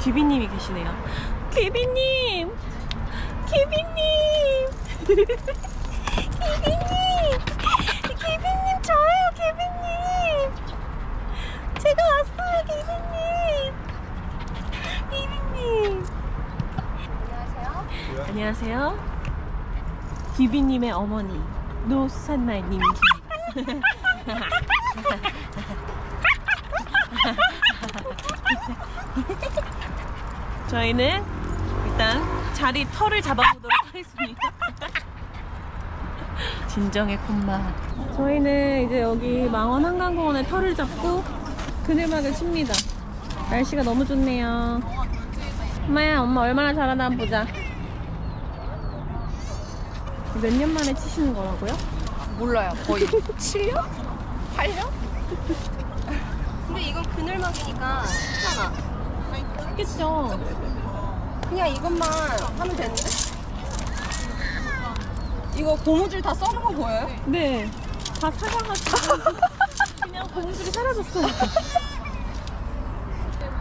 귀비님이 계시네요. 귀비님! 귀비님! 귀비님! 귀비님 저예요, 귀비님! 제가 왔어요, 귀비님! 귀비님! 안녕하세요. 안녕하세요. 귀비님의 어머니 노수산나님이십니다. 저희는 일단 자리 털을 잡아보도록 하겠습니다. 진정의 콧맛. 저희는 이제 여기 망원 한강공원에 털을 잡고 그늘막을 칩니다. 날씨가 너무 좋네요. 엄마야, 엄마 얼마나 잘하나 한번 보자. 몇 년 만에 치시는 거라고요? 몰라요. 거의 7년? 8년? 근데 이건 그늘막이니까 쉽잖아. 했겠죠. 그냥 이것만 하면 되는데? 이거 고무줄 다 써는 거 보여요? 네. 다 사가가지고 그냥 고무줄이 사라졌어요.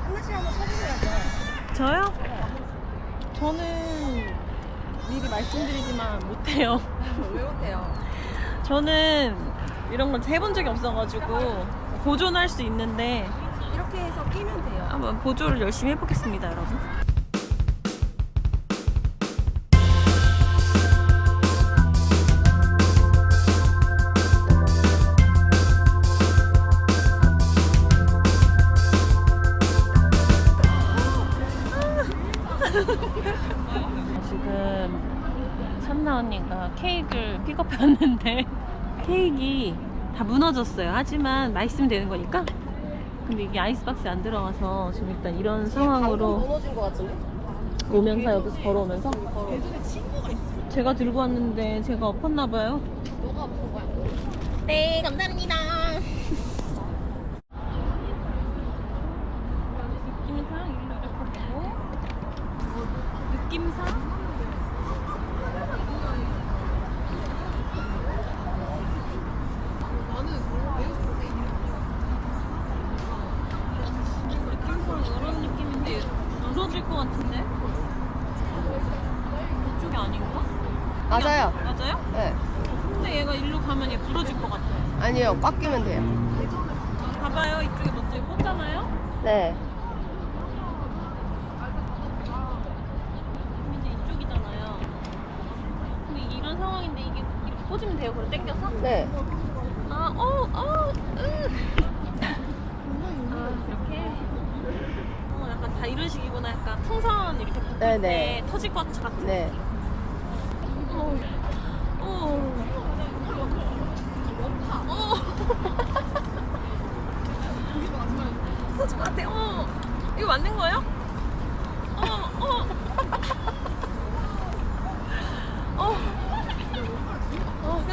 하나씩 한번 쳐주셔야죠. 저요? 저는 미리 말씀드리지만 못해요. 왜 못해요? 저는 이런 걸 해본 적이 없어가지고 보존할 수 있는데 해서 끼면 돼요. 한번 보조를 열심히 해보겠습니다, 여러분. 지금 삼나 언니가 케이크를 픽업해 왔는데 케이크 다 무너졌어요. 하지만 맛있으면 되는 거니까. 근데 이게 아이스박스에 안 들어가서 지금 일단 이런 상황으로 무너진 거 같은데? 오면서 여기서 걸어오면서. 제가 들고 왔는데 제가 엎었나 봐요. 너가 아픈 거야? 네, 감사합니다. 느낌상 이렇게 보고 느낌상 느낌상 이런 느낌인데 부러질 것 같은데? 이쪽이 아닌가? 맞아요. 맞아요? 네. 근데 얘가 일로 가면 얘 부러질 것 같아. 아니요. 꽉 끼면 돼요. 봐봐요, 이쪽에 먼저 꽂잖아요? 네. 그럼 이제 이쪽이잖아요. 근데 이게 이런 상황인데 이게 이렇게 꽂으면 돼요? 그럼 땡겨서? 네. 아, 어, 어, 으. 아, 이렇게? 어, 약간 다 이런 식이구나. 약간 풍선 이렇게 붙을 네 네. 때 터질 것 같은 네. 느낌. 어, 어. 어. 같아. 어. 이거 맞는 거예요? 어, 어. 어. 어,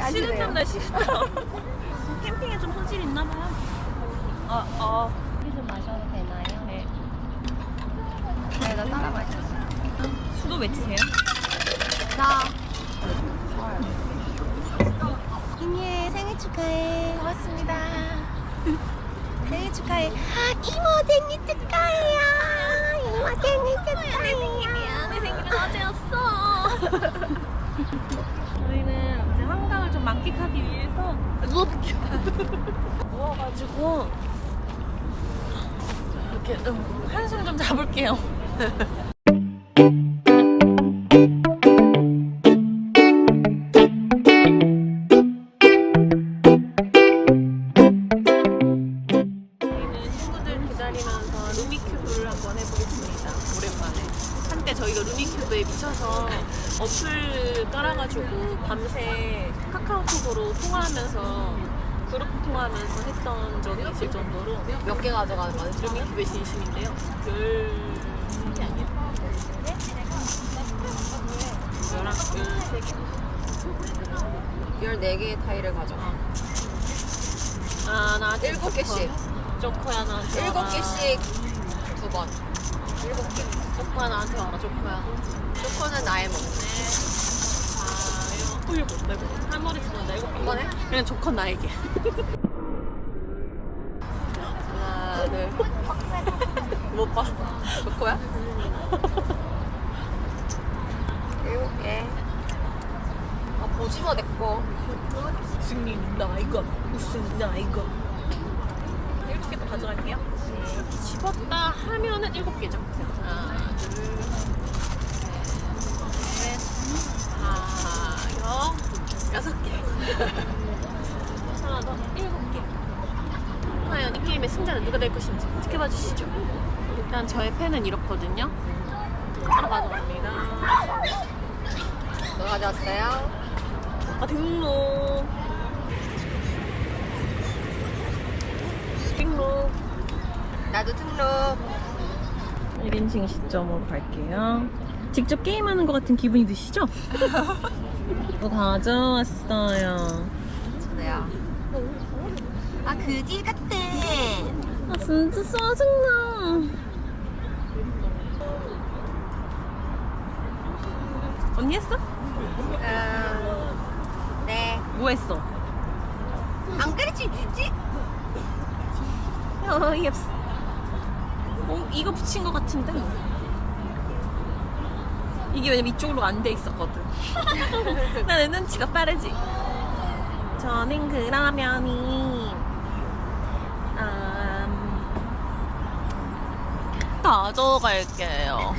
하시네요. 캠핑에 좀 소질 있나 봐요. 어, 어. 커피 좀 마셔도 되나요? 네. 네, 나 따라 마셔. 수도 외치세요. 나. 이미의 생일 축하해. 고맙습니다. 생일 축하해. 아, 이모 생일 축하해요. 이모 생일 축하해요. 내 생일이야. 내 생일은 어제였어. 저희는 이제 한강을 좀 만끽하기 위해서 누워가지고 이렇게 음, 한숨 좀 자볼게요. 저희는 친구들 기다리면서 루미큐브를 한번 해보겠습니다. 오랜만에. 한때 저희가 루미큐브에 미쳐서 어플 깔아가지고 밤새 카카오톡으로 통화하면서 그룹 통화하면서 했던 적이 있을 정도로 몇 개 가져가는 거야? 루미큐브의 진심인데요. 열... 열한, 열세 개. 14개의 타일을 가져가. 아, 나한테 7개씩. 조커야 나한테 와라. 7개씩 두 번. 7개. 조커야 나한테 와라 조커야. 초코는 나의 몫. 아, 이거 꿀고 내고 할머니 치고 내고 한번 해? 그냥 조건 나에게. 하나, 둘. 못 봤어. 좋고요? 일곱 개. 아, 보지 마, 내 거. 승리 나 이거 우승 나 이거. 일곱 개더 가져갈게요. 집었다 하면은 일곱 개죠. 하나, 둘, 셋, 넷, 다섯, 여섯 개. 하나 더 일곱 개. 과연 이 게임의 승자는 누가 될 것인지 지켜봐 주시죠. 일단 저의 팬은 이렇거든요. 하나 가져갑니다. 뭐 가져왔어요? 아 등록. 등록. 나도 등록. 1인칭 시점으로 갈게요. 직접 게임하는 것 같은 기분이 드시죠? 또 가져왔어요. 저도요. 아, 그지 같아. 아 진짜 짜증나. 언니 했어? 음, 네. 뭐 했어? 안 가르쳐 주지? 어이없어. 어, 이거 붙인 것 같은데? 이게 왜냐면 이쪽으로 안 돼 있었거든. 나는 눈치가 빠르지. 저는 그러면이, 음, 가져갈게요.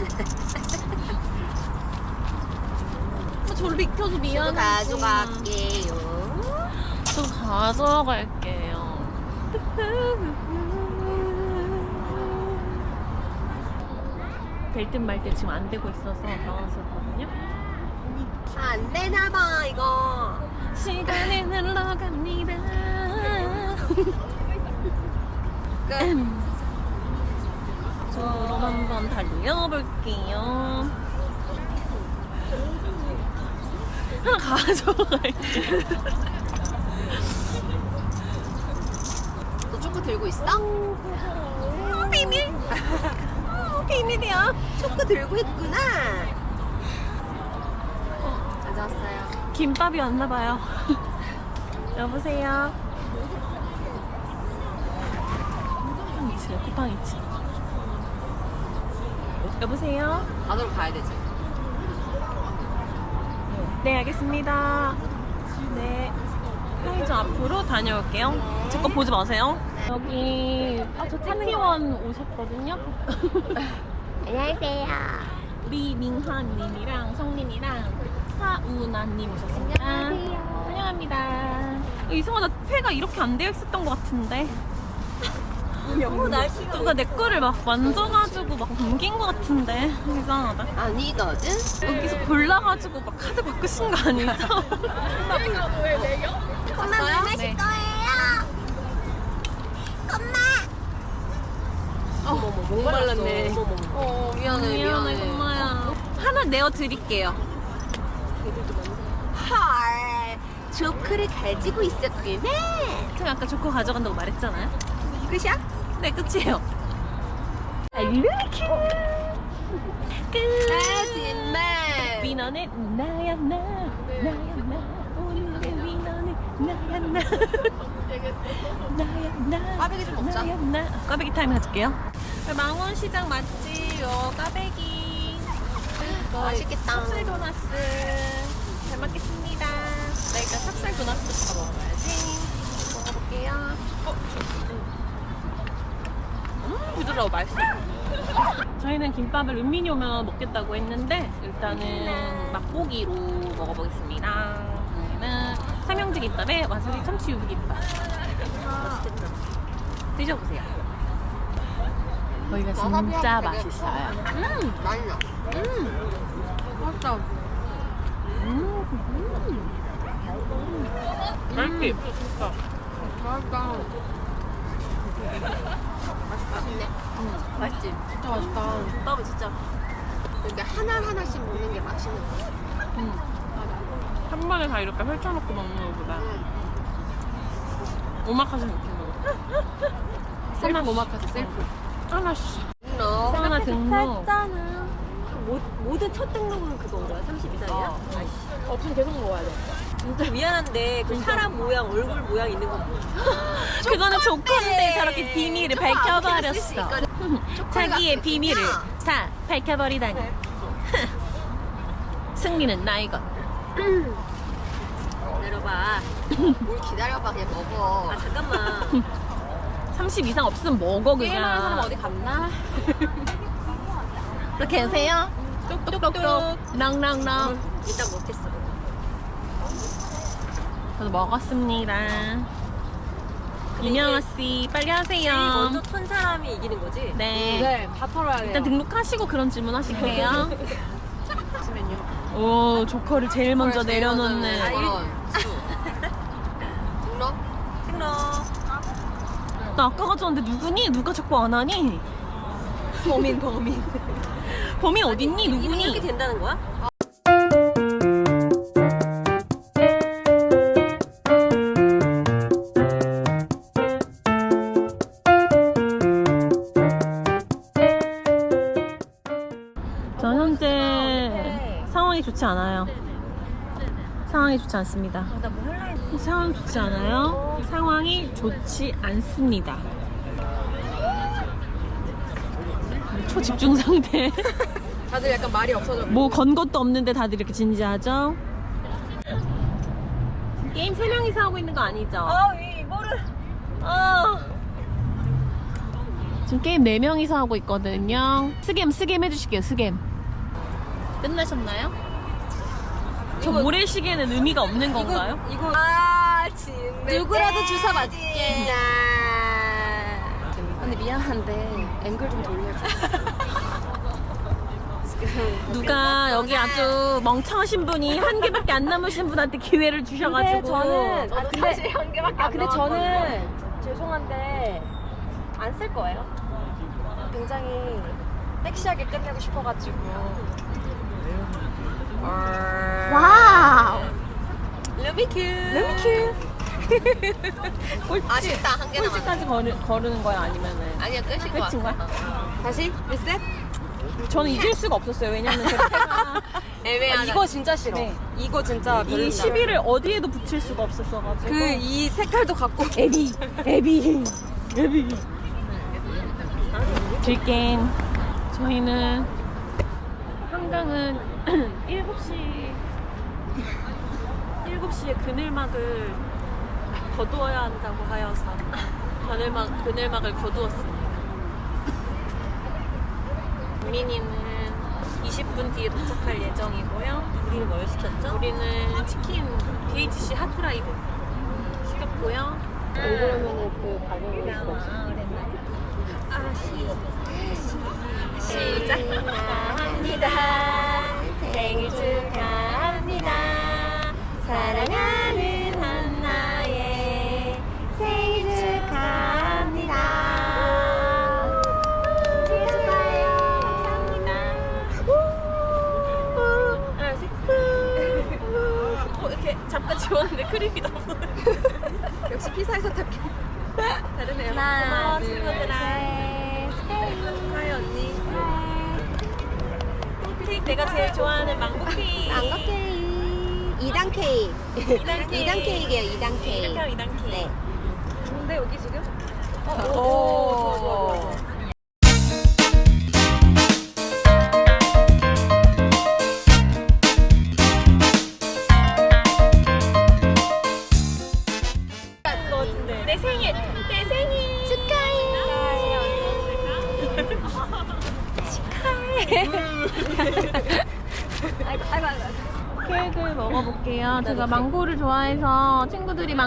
어, 저를 비켜서 미안해. 가져갈게요. 저 가져갈게요. 될 듯 말 듯 지금 안 되고 있어서 당황스럽거든요. 아, 안 되나 봐, 이거. 시간이 흘러갑니다. 끝. 저로 한번 달려볼게요. 하나 가져갈게요. 너 초코 들고 있어? 음, 비밀. 음, 비밀이야. 초코 들고 있구나. 가져왔어요. 김밥이 왔나 봐요. 여보세요. 쿠팡이츠요, 쿠팡이츠. 여보세요? 안으로 가야 되지. 네, 알겠습니다. 네. 편의점 앞으로 다녀올게요. 제 거 보지 마세요. 여기 아, 저 태티원 오셨거든요. 안녕하세요. 리민화님이랑 성님이랑 사우나님 오셨습니다. 안녕하세요. 환영합니다. 이상하다. 폐가 이렇게 안 되어 있었던 것 같은데. 어, 날씨가 누가 내 거를 막 만져가지고 막 옮긴 것 같은데. 이상하다. 아니거든? 여기서 골라가지고 막 카드 바꾸신 거 아니죠? 엄마 뭐 마실 네. 거예요? 엄마! 어머머, 목말랐네. 어, 미안해, 미안해. 엄마야. 하나 내어 드릴게요. 헐, 조크를 가지고 있었구나. 제가 아까 조커 가져간다고 말했잖아요. 끝이야? 네, 끝이에요. 아, 이렇게. 끝. 거짓말. 위너는 나야 나 나야 나 오늘의 위너는 나야 나 나야 나 꽈배기 좀 먹자. 나야 나 꽈배기 타임 가질게요 망원시장 맛집 요 꽈배기 맛있겠다. 찹쌀 도나스 잘 먹겠습니다 나 일단 찹쌀 도나스부터 먹어야지 먹어볼게요 어, 음 부드러워 맛있어 저희는 김밥을 은민이 오면 먹겠다고 했는데 일단은 맛보기로 먹어보겠습니다. 저희는 삼형제 김밥에 와사비 참치 유부 김밥. 맛있겠죠? 드셔보세요. 거기가 진짜 와사비하고 되게 맛있어요. 음, 맛있나? 음, 맛있다. 음, 음. 맛있지? 진짜. 맛있다. 맛있네. 맛있지? 진짜 맛있다. 김밥은 진짜 이렇게 하나하나씩 먹는 게 맛있는 거야. 음. 한 번에 다 이렇게 펼쳐놓고 먹는 것보다 응. 오마카세 느낌으로. 셀프 오마카세 셀프. 하나씩. 너. 하나 등록. 모, 모든 첫 등록은 그거 거야? 32살이야? 어. 없으면 계속 먹어야 돼. 진짜 미안한데 그 사람 모양 얼굴 모양 있는 거? 그거는 조건데 저렇게 비밀을 밝혀버렸어. 자기의 비밀을 다 밝혀버리다니. 승리는 나이것. 내려봐. 뭘 기다려봐 그냥 먹어. 아 잠깐만. 30 이상 없으면 먹어 게임하는 사람 그냥. 어디 갔나? 또 계세요? 똑똑똑똑. 랑랑랑. 일단 먹겠어. 저도 먹었습니다. 이명아 씨 빨리 제일 먼저 하세요. 턴 사람이 이기는 거지? 네. 네, 다 털어야 돼요. 일단 등록하시고 그런 질문 하실게요. 잠시만요. 오 조커를 제일 먼저 내려놓는. 아, 일- 등록? 등록. 나 아까 가져왔는데 누구니? 누가 자꾸 안 하니? 범인 범인. 범인 어딨니? 이렇게 누구니? 된다는 거야? 상황이 좋지 않습니다. 상황 좋지 않아요. 상황이 좋지 않습니다. 초집중 상태. 다들 약간 말이 없어져. 뭐 건 것도 없는데 다들 이렇게 진지하죠? 게임 3명이서 하고 있는 거 아니죠? 아, 이 이거를. 아. 지금 게임 4명이서 하고 있거든요. 스겜, 스겜 해주실게요, 스겜. 끝나셨나요? 저 이거- 모래시계는 의미가 없는 건가요? 이거, 이거 아, 진짜. 누구라도 주사 맞게. 근데 미안한데 앵글 좀 돌려줘. 누가 여기 아주 멍청하신 분이 한 개밖에 안 남으신 분한테 기회를 주셔가지고 근데 저는 아, 근데, 사실 한 개밖에 아안 근데. 저는 죄송한데 안 쓸 거예요. 굉장히 섹시하게 끝내고 싶어가지고. 와우. 루비큐. 루비큐. 아쉽다 한개 남았. 꼴찌까지 거르, 거르는 거야 아니면은 아니야 끝인 거 끝인 같아. 거야? 다시 리셋. 저는 이길 수가 없었어요 왜냐면 제가 애매하다. 아, 이거 진짜 싫어. 네. 이거 진짜 이 별로다. 시비를 어디에도 붙일 수가 없었어가지고 그 이 색깔도 갖고 에비 에비 에비 질 게임 저희는 한강은 7시 7시에 그늘막을 거두어야 한다고 하여서 그늘막, 그늘막을 거두었습니다 민이는 20분 뒤에 도착할 예정이고요 우리는 뭘 시켰죠? 우리는 치킨 BHC 핫프라이드 시켰고요. 그러면은 그 가격이 없어. 아, 시작. 축하합니다. 생일 축하합니다. 사랑하 2단 2단 케이크예요. 2단 케이크. 이렇게 하면 2단 케이크. 네.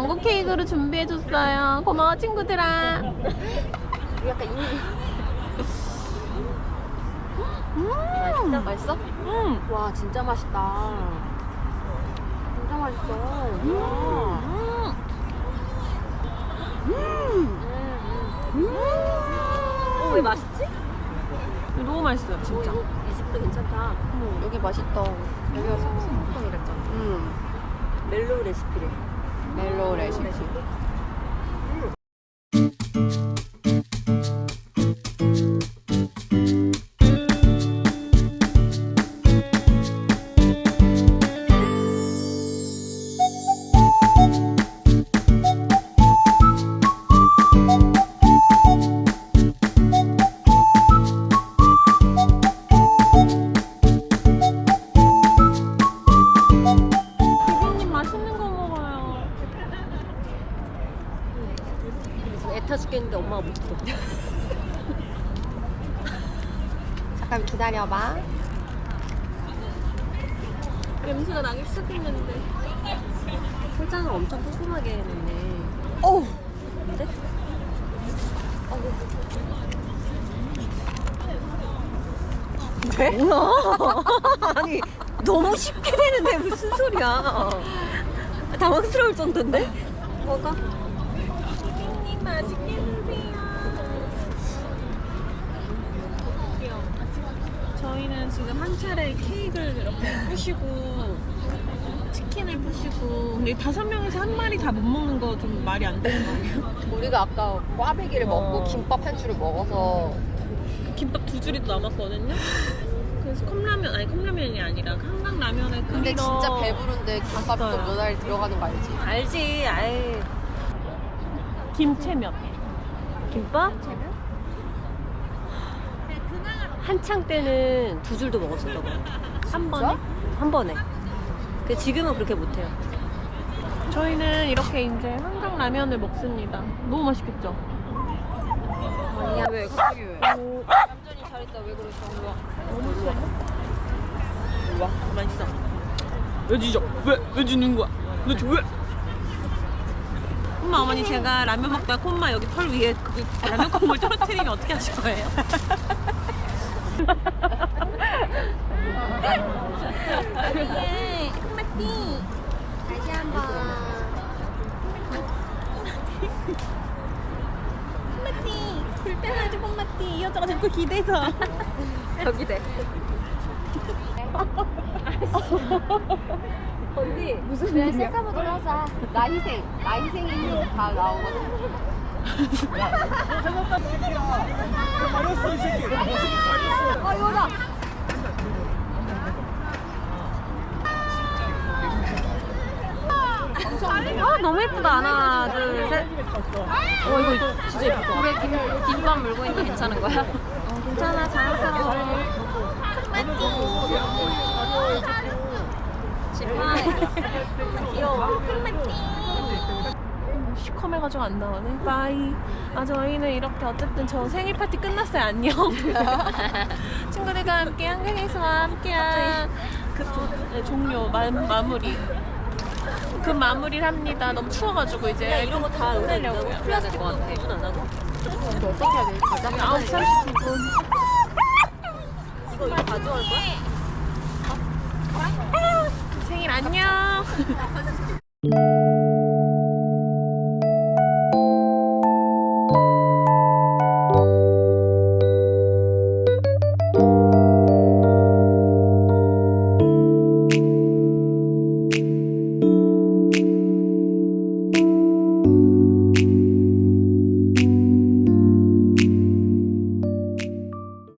망고 케이크를 준비해줬어요. 고마워 친구들아. 약간 이미 음, 맛있어? 음, 와 진짜 맛있다. 진짜 맛있어. 와. 음. 어, 왜 맛있지? 너무 맛있어요, 진짜. 이 집도 괜찮다. 여기 맛있다. 여기가 삼성통이랬잖아. 음. 멜로우 레시피래. 멜로우 레시피. 왜? 뭐야? 아니 너무 쉽게 되는데 무슨 소리야? 당황스러울 정도인데? 뭐가? 님 맛있게 드세요. 저희는 지금 한 차례 케이크를 이렇게 부시고 치킨을 부시고 근데 다섯 명에서 한 마리 다 못 먹는 거 좀 말이 안 되는 거 아니에요? 우리가 아까 꽈배기를 먹고 어. 김밥 한 줄을 먹어서 두 줄이 또 남았거든요. 그래서 컵라면 아니 컵라면이 아니라 한강 라면에 근데 끓이러 진짜 배부른데 김밥도 갔어요. 몇알 들어가는 거 알지? 알지. 아이. 김채면 김밥? 한창 때는 두 줄도 먹었었다고. 한 번에 한 번에. 그 지금은 그렇게 못해요. 저희는 이렇게 이제 한강 라면을 먹습니다. 너무 맛있겠죠? 아니야 왜 갑자기 왜? 오, 얌전히 잘했다 왜 그랬어? 일로 와. 너무 좋아. 일로 와. 가만 있어. 왜 지져? 왜? 왜 지는 거야? 도대체 왜? 엄마 어머니 제가 라면 먹다 콤마 여기 털 위에 그 라면 콩물 떨어뜨리면 어떻게 하실 거예요? 다시 한 번. 콤마띠 불편하지 콤마띠 이 여자가 자꾸 기대서 여기 돼. 언니 무슨 일이야? 셀카보드 하자. 나 희생, 나 희생이 다 나오거든. 아 이거다. 아, 너무 예쁘다. 하나, 둘, 셋. 어, 이거 진짜 예쁘다. 왜 김, 김밥 물고 있는 괜찮은 거야? 어, 괜찮아. 자연스러워. 귀여워. 시커매가지고 안 나오네 바이 아 저희는 이렇게 어쨌든 저 생일 파티 끝났어요 안녕 친구들과 함께 한강에서와 함께한 그 조- 네, 종료 마, 마무리 그 마무리를 합니다 너무 추워가지고 이제 이런 거 다 끝내려고요 플라스틱 것 같아. 안 하고? 이거 어떻게 해야 되지? 가자. 9시 39분 이거 이거 가져갈 거야? 생일 안녕